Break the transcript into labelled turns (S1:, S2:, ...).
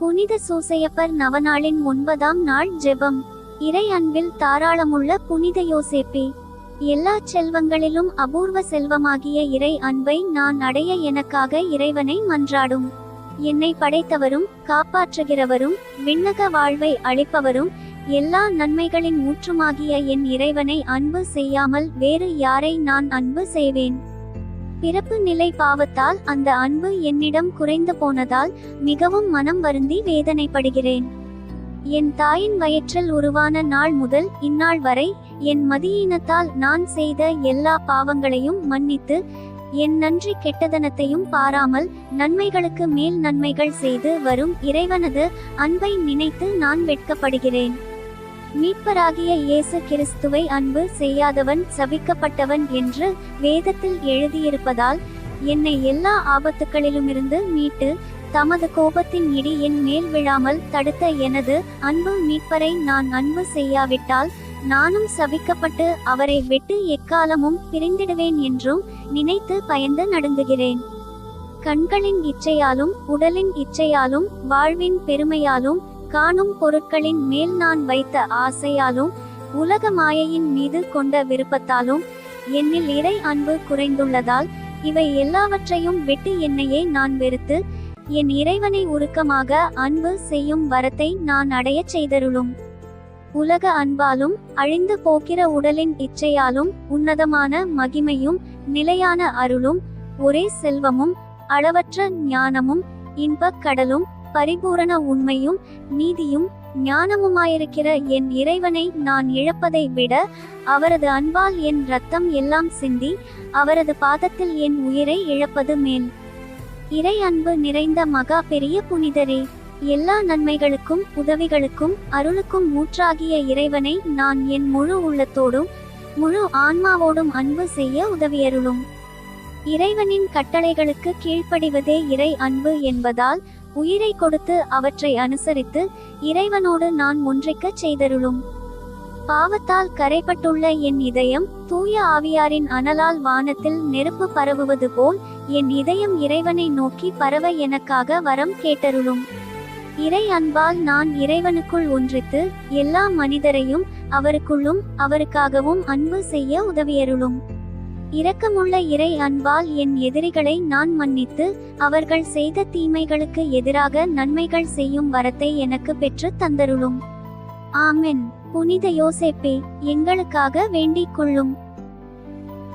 S1: புனித சூசையப்பர் நவநாளின் ஒன்பதாம் நாள் ஜெபம். இறை அன்பில் தாராளமுள்ள புனித யோசேப்பே எல்லா செல்வங்களிலும் அபூர்வ செல்வமாகிய இறை அன்பை நான் அடைய எனக்காக இறைவனை மன்றாடும். என்னை படைத்தவரும் காப்பாற்றுகிறவரும் விண்ணக வாழ்வை அளிப்பவரும் எல்லா நன்மைகளின் ஊற்றுமாகிய என் இறைவனை அன்பு செய்யாமல் வேறு யாரை நான் அன்பு செய்வேன். பிறப்பு நிலை பாவத்தால் அந்த அன்பு என்னிடம் குறைந்து போனதால் மிகவும் மனம் வருந்தி வேதனைப்படுகிறேன். என் தாயின் வயிற்றில் உருவான நாள் முதல் இந்நாள் வரை என் மதியீனத்தால் நான் செய்த எல்லா பாவங்களையும் மன்னித்து என் நன்றி கெட்டதனத்தையும் பாராமல் நன்மைகளுக்கு மேல் நன்மைகள் செய்து வரும் இறைவனது அன்பை நினைத்து நான் வெட்கப்படுகிறேன். மீட்பராகிய இயேசு கிறிஸ்துவை அன்பு செய்யாதவன் சபிக்கப்பட்டவன் என்று வேதத்தில் எழுதியிருப்பதால் என்னை எல்லா ஆபத்துகளிலுமிருந்து மீட்டு தமது கோபத்தின் இடி என் மேல் விழாமல் தடுத்த எனது அன்பு மீட்பரை நான் அன்பு செய்யாவிட்டால் நானும் சபிக்கப்பட்டு அவரை விட்டு எக்காலமும் பிரிந்திடுவேன் என்றும் நினைத்து பயந்து நடுங்குகிறேன். கண்களின் இச்சையாலும் உடலின் இச்சையாலும் வாழ்வின் பெருமையாலும் காணும் பொருட்களின் மேல் நான் வைத்த ஆசையாலும் உலக மாயையின் மீது கொண்ட விருப்பத்தாலும் என்னில் இறை அன்பு குறைந்துள்ளதால் இவை எல்லாவற்றையும் விட்டு என்னையே நான் வெறுத்து என் இறைவனை உருக்கமாக அன்பு செய்யும் வரத்தை நான் அடையச் செய்தருளும். உலக அன்பாலும் அழிந்து போகிற உடலின் இச்சையாலும் உன்னதமான மகிமையும் நிலையான அருளும் ஒரே செல்வமும் அளவற்ற ஞானமும் இன்பக் கடலும் பரிபூரண உண்மையும் நீதியும் ஞானமுமாயிருக்கிற என் இறைவனை நான் இழப்பதை விட அவரது அன்பால் என் ரத்தம் எல்லாம் சிந்தி அவரது பாதத்தில் என் உயிரை இழப்பது மேல். இறை அன்பு நிறைந்த மகா பெரிய புனிதரே எல்லா நன்மைகளுக்கும் உதவிகளுக்கும் அருளுக்கும் ஊற்றாகிய இறைவனை நான் என் முழு உள்ளத்தோடும் முழு ஆன்மாவோடும் அன்பு செய்ய உதவியருளும். இறைவனின் கட்டளைகளுக்கு கீழ்ப்படிவதே இறை அன்பு என்பதால் உயிரை கொடுத்து அவற்றை அனுசரித்து இறைவனோடு நான் ஒன்றிக்கச் செய்தருளும். பாவத்தால் கரைப்பட்டுள்ள என் இதயம் தூய ஆவியாரின் அனலால் வானத்தில் நெருப்பு பரவுவது போல் என் இதயம் இறைவனை நோக்கி பரவ எனக்காக வரம் கேட்டருளும். இறை அன்பால் நான் இறைவனுக்குள் ஒன்றித்து எல்லா மனிதரையும் அவருக்குள்ளும் அவருக்காகவும் அன்பு செய்ய உதவியருளும். இரக்கமுள்ள இறை அன்பால் என் எதிரிகளை நான் மன்னித்து அவர்கள் செய்த தீமைகளுக்கு எதிராக நன்மைகள் செய்யும் வரத்தை எனக்கு பெற்று தந்தருளும். ஆமென். புனித யோசேப்பே எங்களுக்காக வேண்டிக் கொள்ளும்.